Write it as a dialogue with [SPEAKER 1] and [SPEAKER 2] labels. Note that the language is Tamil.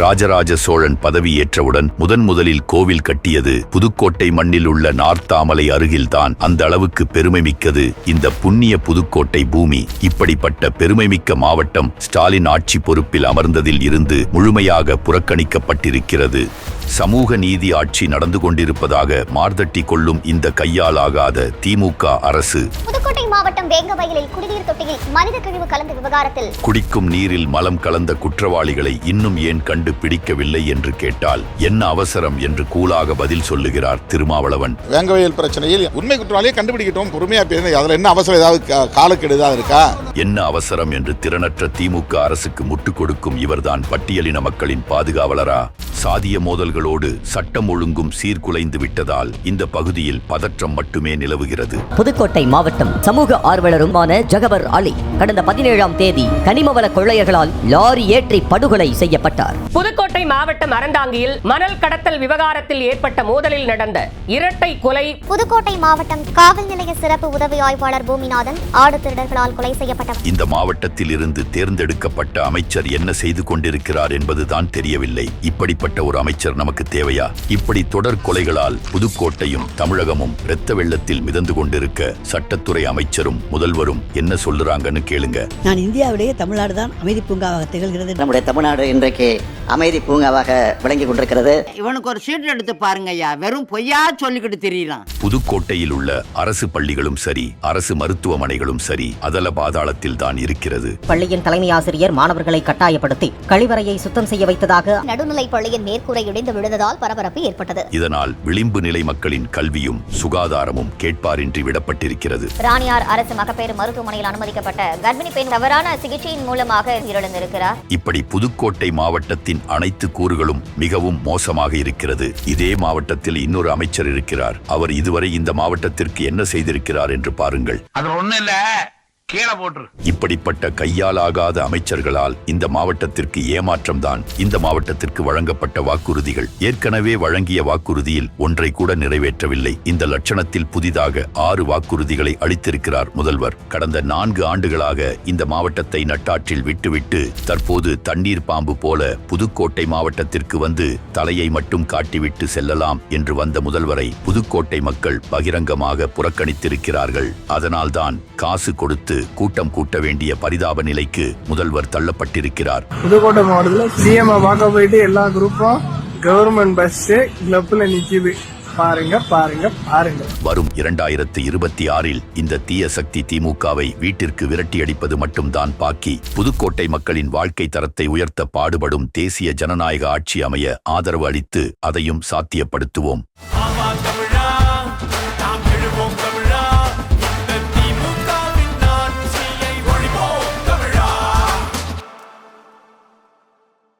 [SPEAKER 1] ராஜராஜ சோழன் பதவியேற்றவுடன் முதன் முதலில் கோவில் கட்டியது புதுக்கோட்டை மண்ணில் உள்ள நார்த்தாமலை அருகில்தான். அந்த அளவுக்கு பெருமை மிக்கது இந்த புண்ணிய புதுக்கோட்டை பூமி. இப்படிப்பட்ட பெருமைமிக்க மாவட்டம் ஸ்டாலின் ஆட்சி பொறுப்பில் அமர்ந்ததில் இருந்து முழுமையாக புறக்கணிக்கப்பட்டிருக்கிறது. சமூக நீதி ஆட்சி நடந்து கொண்டிருப்பதாக மார்தட்டி கொள்ளும் இந்த கையாலாகாத திமுக அரசு.
[SPEAKER 2] புதுக்கோட்டை மாவட்டம் வேங்கவயலில் குடிநீர் தொட்டியில் மனித கழிவு கலந்த விவகாரத்தில்
[SPEAKER 1] குடிக்கும் நீரில் மலம் கலந்த குற்றவாளிகளை இன்னும் ஏன் கண்டு பிடிக்கவில்லை என்று கேட்டால் என்ன அவசரம் என்று கூலாக பதில் சொல்லுகிறார் திருமாவளவன்.
[SPEAKER 3] வேங்கவயல் பிரச்சனையில் உண்மை குற்றவாளியை கண்டுபிடிக்கட்டும் பொறுமையா பேசுங்க. அதுல என்ன அவசரம் ஏதாவது கா- காலக்கெடு ஏதாவது இருக்கா?
[SPEAKER 1] என்ன அவசரம் என்று திறனற்ற திமுக அரசுக்கு முட்டுக் கொடுக்கும் இவர்தான் பட்டியலின மக்களின் பாதுகாவலரா? சாதிய மோதல்களோடு சட்டம் ஒழுங்கும் சீர்குலைந்து விட்டதால் இந்த பகுதியில் பதற்றம் மட்டுமே நிலவுகிறது.
[SPEAKER 4] புதுக்கோட்டை மாவட்டம் சமூக ஆர்வலருமான ஜகபர் அலி கடந்த பதினேழாம் தேதி கனிமவள கொள்ளையர்களால் லாரி ஏற்றி படுகொலை செய்யப்பட்டார்.
[SPEAKER 5] புதுக்கோட்டை மாவட்டம் அறந்தாங்கியில் மணல் கடத்தல் விவகாரத்தில் ஏற்பட்ட மோதலில் நடந்த இரட்டை கொலை
[SPEAKER 2] புதுக்கோட்டை மாவட்டம் காவல் நிலைய சிறப்பு உதவி ஆய்வாளர் பூமிநாதன் ஆடு திருடர்களால் கொலை செய்யப்பட்டவர்
[SPEAKER 1] இந்த மாவட்டத்தில் இருந்து தேர்ந்தெடுக்கப்பட்ட அமைச்சர் என்ன செய்து கொண்டிருக்கிறார் என்பதுதான் தெரியவில்லை. இப்படிப்பட்ட ஒரு அமைச்சர் நமக்கு தேவையா? இப்படி தொடர் கொலைகளால் புதுக்கோட்டையும் தமிழகமும் இரத்த வெள்ளத்தில் மிதந்து கொண்டிருக்க சட்டத்துறை அமைச்சரும் முதல்வரும் என்ன சொல்லுறாங்கன்னு கேளுங்க.
[SPEAKER 6] நான் இந்தியாவிலேயே தமிழ்நாடு தான் அமைதி பூங்காவாக திகழ்கிறது.
[SPEAKER 4] நம்முடைய தமிழ்நாடு இன்றைக்கு அமைதி பூங்காவாக விளங்கி கொண்டிருக்கிறது.
[SPEAKER 7] இவனுக்கு ஒரு சீட் எடுத்து பாருங்க ஐயா வெறும் பொய்யா சொல்லிக்கிட்டு தெரியலாம்
[SPEAKER 1] புதுக்கோட்டையில் உள்ள அரசு பள்ளிகளும் சரி அரசு மருத்துவமனைகளும் சரி அதல பாதாளத்தில் தான் இருக்கிறது.
[SPEAKER 4] பள்ளியின் தலைமை ஆசிரியர் மாணவர்களை கட்டாயப்படுத்தி கழிவறையை சுத்தம் செய்ய வைத்ததாக
[SPEAKER 2] நடுநிலைப் பள்ளியின் மேற்கூரை இடிந்து விழுந்ததால் பரபரப்பு ஏற்பட்டது.
[SPEAKER 1] இதனால் விளிம்பு நிலை மக்களின் கல்வியும் சுகாதாரமும் கேட்பாரின்றி விடப்பட்டிருக்கிறது.
[SPEAKER 2] ராணியார் அரசு மகப்பேறு மருத்துவமனையில் அனுமதிக்கப்பட்ட கர்ப்பிணி பெண் தவறான சிகிச்சையின் மூலமாக உயிரிழந்திருக்கிறார்.
[SPEAKER 1] இப்படி புதுக்கோட்டை மாவட்டத்தின் அனைத்து கூறுகளும் மிகவும் மோசமாக இருக்கிறது. இதே மாவட்டத்தில் இன்னொரு அமைச்சர் இருக்கிறார். அவர் இதுவரை இந்த மாவட்டத்திற்கு என்ன செய்திருக்கிறார் என்று பாருங்கள்.
[SPEAKER 8] அது ஒண்ணு இல்ல. கீழே போட்டுரு.
[SPEAKER 1] இப்படிப்பட்ட கையாலாகாத அமைச்சர்களால் இந்த மாவட்டத்திற்கு ஏமாற்றம்தான் இந்த மாவட்டத்திற்கு வழங்கப்பட்ட வாக்குறுதிகள். ஏற்கனவே வழங்கிய வாக்குறுதியில் ஒன்றை கூட நிறைவேற்றவில்லை. இந்த லட்சணத்தில் புதிதாக ஆறு வாக்குறுதிகளை அளித்திருக்கிறார் முதல்வர். கடந்த நான்கு ஆண்டுகளாக இந்த மாவட்டத்தை நட்டாற்றில் விட்டுவிட்டு தற்போது தண்ணீர் பாம்பு போல புதுக்கோட்டை மாவட்டத்திற்கு வந்து தலையை மட்டும் காட்டிவிட்டு செல்லலாம் என்று வந்த முதல்வரை புதுக்கோட்டை மக்கள் பகிரங்கமாக புறக்கணித்திருக்கிறார்கள். அதனால்தான் காசு கொடுத்து கூட்டம் கூட்ட வேண்டிய பரிதாப நிலைக்கு முதல்வர் தள்ளப்பட்டிருக்கிறார்.
[SPEAKER 9] புதுக்கோட்டை மாவட்டத்தில் சிஎம் பார்க்க போயிட்டு எல்லா குரூப்பும் கவர்மெண்ட் பஸ் கிளப்ல நிக்குது. பாருங்க பாருங்க பாருங்க.
[SPEAKER 1] வரும் இரண்டாயிரத்து இருபத்தி ஆறில் இந்த தீய சக்தி திமுகவை வீட்டிற்கு விரட்டியடிப்பது மட்டும்தான் பாக்கி. புதுக்கோட்டை மக்களின் வாழ்க்கை தரத்தை உயர்த்த பாடுபடும் தேசிய ஜனநாயக ஆட்சி அமைய ஆதரவு அளித்து அதையும் சாத்தியப்படுத்துவோம்.